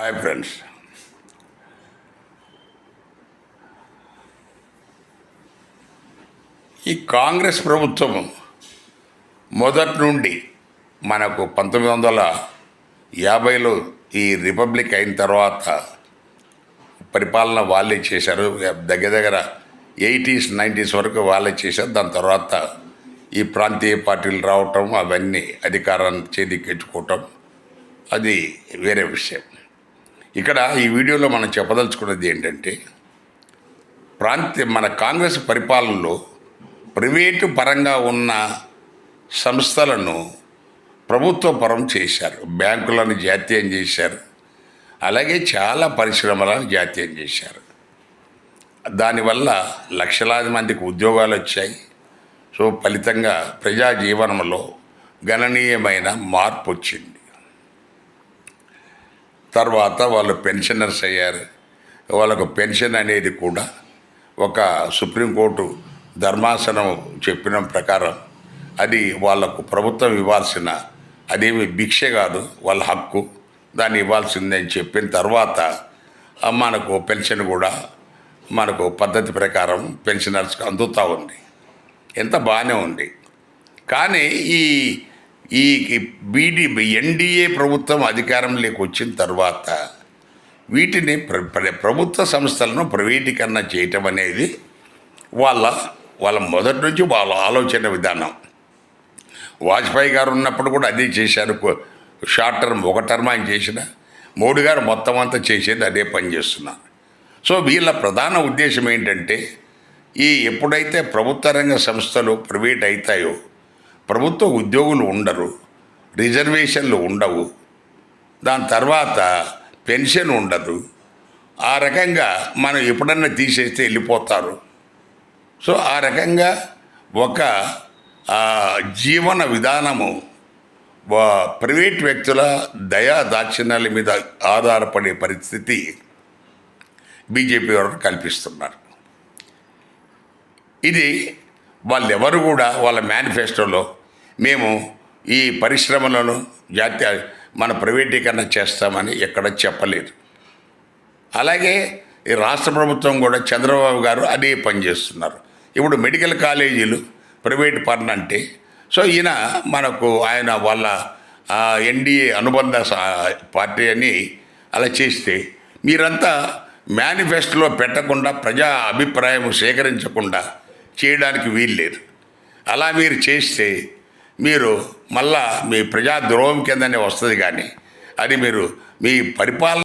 Hi friends ఈ కాంగ్రెస్ ప్రభుత్వం మొదటి నుండి మనకు పంతొమ్మిది వందల యాభైలో ఈ రిపబ్లిక్ అయిన తర్వాత పరిపాలన వాళ్ళే చేశారు. దగ్గర దగ్గర ఎయిటీస్ నైంటీస్ వరకు వాళ్ళే చేశారు. దాని తర్వాత ఈ ప్రాంతీయ పార్టీలు రావటం అవన్నీ అధికారాన్ని చేదిక్కించుకోవటం అది వేరే విషయం. ఇక్కడ ఈ వీడియోలో మనం చెప్పదలుచుకున్నది ఏంటంటే ప్రాంతీయ మన కాంగ్రెస్ పరిపాలనలో ప్రైవేటు పరంగా ఉన్న సంస్థలను ప్రభుత్వ పరం చేశారు. బ్యాంకులను జాతీయం చేశారు. అలాగే చాలా పరిశ్రమలను జాతీయం చేశారు. దానివల్ల లక్షలాది మందికి ఉద్యోగాలు వచ్చాయి. సో ఫలితంగా ప్రజా జీవనంలో గణనీయమైన మార్పు వచ్చింది. తర్వాత వాళ్ళు పెన్షనర్స్ అయ్యారు. వాళ్ళకు పెన్షన్ అనేది కూడా ఒక సుప్రీంకోర్టు ధర్మాసనం చెప్పిన ప్రకారం అది వాళ్ళకు ప్రభుత్వం ఇవ్వాల్సిన అదేమి భిక్ష కాదు వాళ్ళ హక్కు దాన్ని ఇవ్వాల్సిందని చెప్పిన తర్వాత మనకు పెన్షన్ కూడా మనకు పద్ధతి ప్రకారం పెన్షనర్స్కి అందుతూ ఉంది. ఎంత బాగానే ఉంది. కానీ ఈ ఈ బీడీ ఎన్డీఏ ప్రభుత్వం అధికారంలోకి వచ్చిన తర్వాత వీటిని ప్ర ప్ర- ప్రభుత్వ సంస్థలను ప్రైవేటీకరణ చేయటం అనేది వాళ్ళ వాళ్ళ మొదటి నుంచి వాళ్ళ ఆలోచన విధానం. వాజ్పేయి గారు ఉన్నప్పుడు కూడా అదే చేశారు. షార్ట్ టర్మ్ ఒక టర్మ్ ఆయన చేసిన. మోడీ గారు మొత్తం అంతా చేసేది అదే పని చేస్తున్నారు. సో వీళ్ళ ప్రధాన ఉద్దేశం ఏంటంటే ఈ ఎప్పుడైతే ప్రభుత్వ రంగ సంస్థలు ప్రైవేట్ అవుతాయో ప్రభుత్వ ఉద్యోగులు ఉండరు రిజర్వేషన్లు ఉండవు. దాని తర్వాత పెన్షన్ ఉండదు. ఆ రకంగా మనం ఎప్పుడన్నా తీసేస్తే వెళ్ళిపోతారు. సో ఆ రకంగా ఒక జీవన విధానము ప్రైవేట్ వ్యక్తుల దయా దాక్షిణ్యాల మీద ఆధారపడే పరిస్థితి బీజేపీ వారు కల్పిస్తున్నారు. ఇది వాళ్ళెవరు కూడా వాళ్ళ మేనిఫెస్టోలో మేము ఈ పరిశ్రమలను జాతీయ మన ప్రైవేటీకరణ చేస్తామని ఎక్కడ చెప్పలేదు. అలాగే ఈ రాష్ట్ర ప్రభుత్వం కూడా చంద్రబాబు గారు అదే పని చేస్తున్నారు. ఇప్పుడు మెడికల్ కాలేజీలు ప్రైవేట్ పన్ను అంటే సో ఈయన మనకు ఆయన వాళ్ళ ఎన్డీఏ అనుబంధ పార్టీ అని అలా చేస్తే మీరంతా మేనిఫెస్టోలో పెట్టకుండా ప్రజా అభిప్రాయం సేకరించకుండా చేయడానికి వీల్లేదు. అలా మీరు చేస్తే మీరు మళ్ళా మీ ప్రజా ద్రోహం కిందనే వస్తుంది కానీ అది మీరు మీ పరిపాలన